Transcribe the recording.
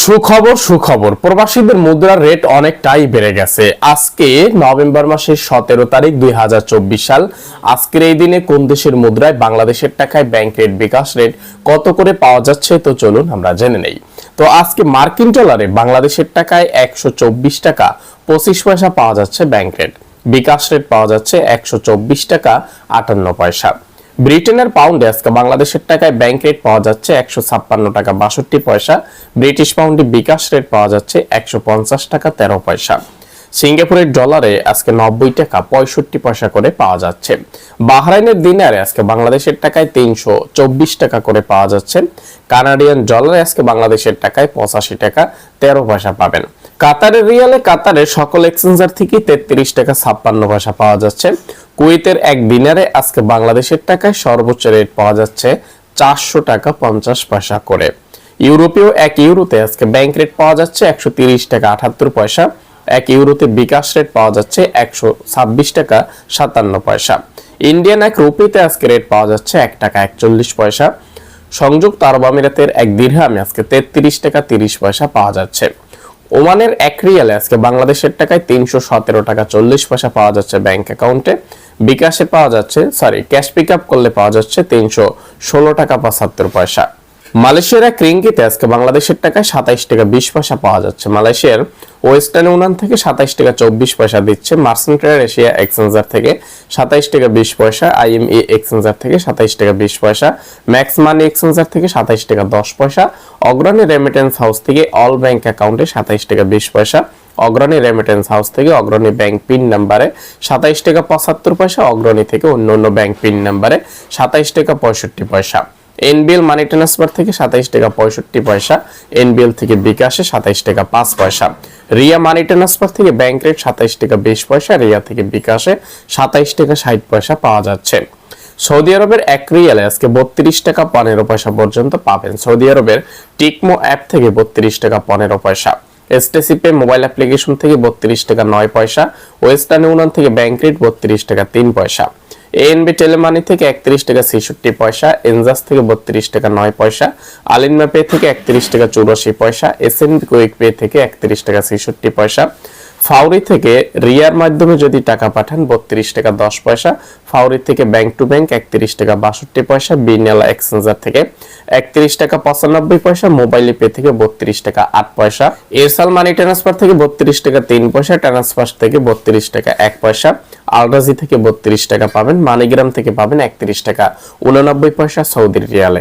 সুখবর সুখবর। প্রবাসীদের মুদ্রার রেট অনেকটাই বেড়ে গেছে। আজকে নভেম্বর মাসের সতেরো তারিখ দুই হাজার চব্বিশ সাল। আজকের এই দিনে কোন দেশের মুদ্রায় বাংলাদেশের টাকায় ব্যাংক রেট বিকাশ রেট কত করে পাওয়া যাচ্ছে, তো চলুন আমরা জেনে নেই। তো আজকে মার্কিন ডলারে বাংলাদেশের টাকায় একশো চব্বিশ টাকা পঁচিশ পয়সা পাওয়া যাচ্ছে ব্যাংক রেট বিকাশ রেট পাওয়া যাচ্ছে একশো চব্বিশ টাকা আটান্ন পয়সা। ব্রিটেনের পাউন্ডে আজকে বাংলাদেশের টাকায় ব্যাংক রেট পাওয়া যাচ্ছে একশো ছাপ্পান্ন টাকা বাষট্টি পয়সা। ব্রিটিশ পাউন্ডে বিকাশ রেট পাওয়া যাচ্ছে একশো পঞ্চাশ টাকা তেরো পয়সা। সিঙ্গাপুরের ডলারে আজকে নব্বই টাকা পঁয়ষট্টি পয়সা করে পাওয়া যাচ্ছে। বাহরাইনের দিনারে আজকে বাংলাদেশের টাকায় তিনশো চব্বিশ টাকা করে পাওয়া যাচ্ছে। কানাডিয়ান ডলারে আজকে বাংলাদেশের টাকায় পঁচাশি টাকা তেরো পয়সা পাবেন। কাতারের রিয়ালে কাতারের সকল এক্সচেঞ্জার থেকে তেত্রিশ টাকা ছাপ্পান্ন পয়সা পাওয়া যাচ্ছে। কুয়েতের এক দিনারে আজকে বাংলাদেশের টাকায় সর্বোচ্চ রেট পাওয়া যাচ্ছে চারশো টাকা পঞ্চাশ পয়সা করে। ইউরোপীয় এক ইউরোতে আজকে ব্যাংক রেট পাওয়া যাচ্ছে একশো টাকা আটাত্তর পয়সা। এক ইউরোতে বিকাশ রেট পাওয়া যাচ্ছে একশো ছাব্বিশ টাকা সাতান্ন পয়সা। ইন্ডিয়ান এক রুপিতে আজকে রেট পাওয়া যাচ্ছে এক টাকা একচল্লিশ পয়সা। সংযুক্ত আরব আমিরাতের এক দীর্ঘামে আজকে তেত্রিশ টাকা তিরিশ পয়সা পাওয়া যাচ্ছে। ওমানের এক রিয়ালে আজকে বাংলাদেশের টাকায় তিনশো সতেরো টাকা চল্লিশ পয়সা পাওয়া যাচ্ছে ব্যাংক অ্যাকাউন্টে বিকাশে পাওয়া যাচ্ছে সরি ক্যাশ পিক আপ করলে পাওয়া যাচ্ছে তিনশো ষোলো টাকা পঁচাত্তর পয়সা। মালয়েশিয়ার এক রিঙ্গিতে আজকে বাংলাদেশের টাকায় সাতাইশ টাকা বিশ পয়সা পাওয়া যাচ্ছে। মালয়েশিয়ার ওয়েস্টার্ন ইউনিয়ন থেকে সাতাইশ টাকা চব্বিশ পয়সা দিচ্ছে। মার্সেন্ট্রার এশিয়া এক্সচেঞ্জার থেকে সাতাইশ টাকা বিশ পয়সা, আইএমই এক্সচেঞ্জার থেকে সাতাইশ টাকা বিশ পয়সা, ম্যাক্স মানি এক্সচেঞ্জার থেকে সাতাইশ টাকা দশ পয়সা, অগ্রণী রেমিটেন্স হাউস থেকে অল ব্যাংক অ্যাকাউন্টে সাতাইশ টাকা বিশ পয়সা অগ্রণী রেমিটেন্স হাউস থেকে অগ্রণী ব্যাংক পিন নাম্বারে সাতাইশ টাকা পঁচাত্তর পয়সা, অগ্রণী থেকে অন্য অন্য ব্যাংক পিন নাম্বারে সাতাইশ টাকা পঁয়ষট্টি পয়সা। এনবিএল মানি ট্রান্সফার থেকে সাতাইশ টাকা পঁয়ষট্টি পয়সা এনবিএল থেকে বিকাশে সাতাইশ টাকা পাঁচ পয়সা। রিয়া মানি ট্রান্সফার থেকে ব্যাংক রেট সাতাইশ টাকা বিশ পয়সা, রিয়া থেকে বিকাশে সাতাইশ টাকা ষাট পয়সা পাওয়া যাচ্ছে। সৌদি আরবের এক রিয়ালে আজকে বত্রিশ টাকা পনেরো পয়সা পর্যন্ত পাবেন। সৌদি আরবের টিকমো অ্যাপ থেকে বত্রিশ টাকা পনেরো পয়সা। এসটিসি পে মোবাইল অ্যাপ্লিকেশন থেকে বত্রিশ টাকা নয় পয়সা ওয়েস্টার্ন ইউনিয়ন থেকে ব্যাংক রেট বত্রিশ টাকা তিন পয়সা। এএনবি টেলিমানি থেকে একত্রিশ টাকা ছেষট্টি পয়সা এনজাস থেকে বত্রিশ টাকা নয় পয়সা আলিনমা পে থেকে একত্রিশ টাকা চৌরাশি পয়সা এসএনবি কুইক পে থেকে একত্রিশ টাকা ছেষট্টি পয়সা। ফাউরি থেকে রিয়ার মাধ্যমে যদি টাকা পাঠান, বত্রিশ টাকা দশ পয়সা। ফাউরি থেকে ব্যাংক টু ব্যাংক একত্রিশ টাকা বাষট্টি পয়সা, বিনেলা এক্সচেঞ্জার থেকে একত্রিশ টাকা পঁচানব্বই পয়সা, মোবাইল পে থেকে বত্রিশ টাকা আট পয়সা। এরসাল মানি ট্রান্সফার থেকে বত্রিশ টাকা তিন পয়সা, ট্রান্সফার থেকে বত্রিশ টাকা এক পয়সা। আলরাজি থেকে বত্রিশ টাকা পাবেন, মানিগ্রাম থেকে পাবেন একত্রিশ টাকা উননব্বই পয়সা সৌদি রিয়ালে।